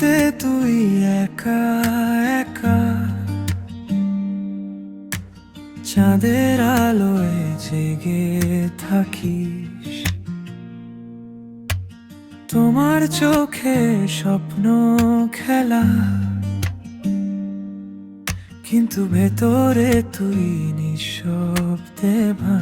ঘুমেতে তুই একা একা। চাঁদের আলোয় জেগে থাকিস। তোমার চোখে স্বপ্ন খেলা। কিন্তু ভেতরে তুই নিঃশব্দে ভাঙিস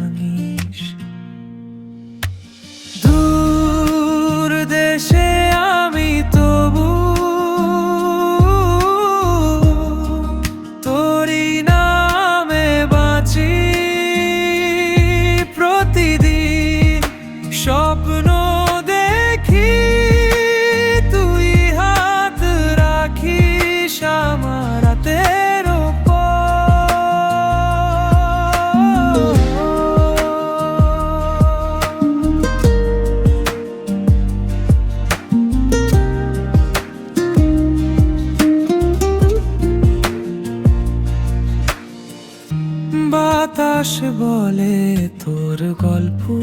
বাতাস বলে তোর গল্প।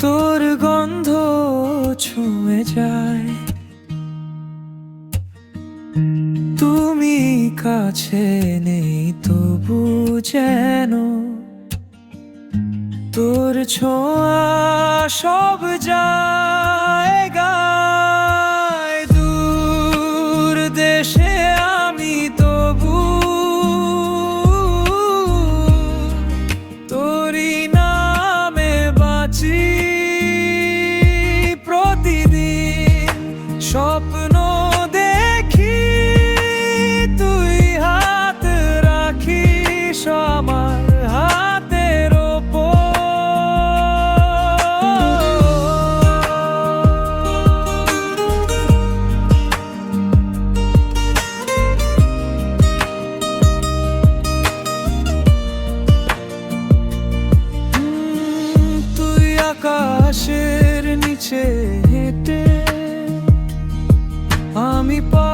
তোর গন্ধ ছুঁয়ে যায়। তুমি কাছে নেই তবু যেন। তোর ছোঁয়া সব জায়গায় দূর দেশে স্বপ্ন দেখি তুই হাত রাখিস আমার হাতের তুই আকাশের নিচে Ami pa.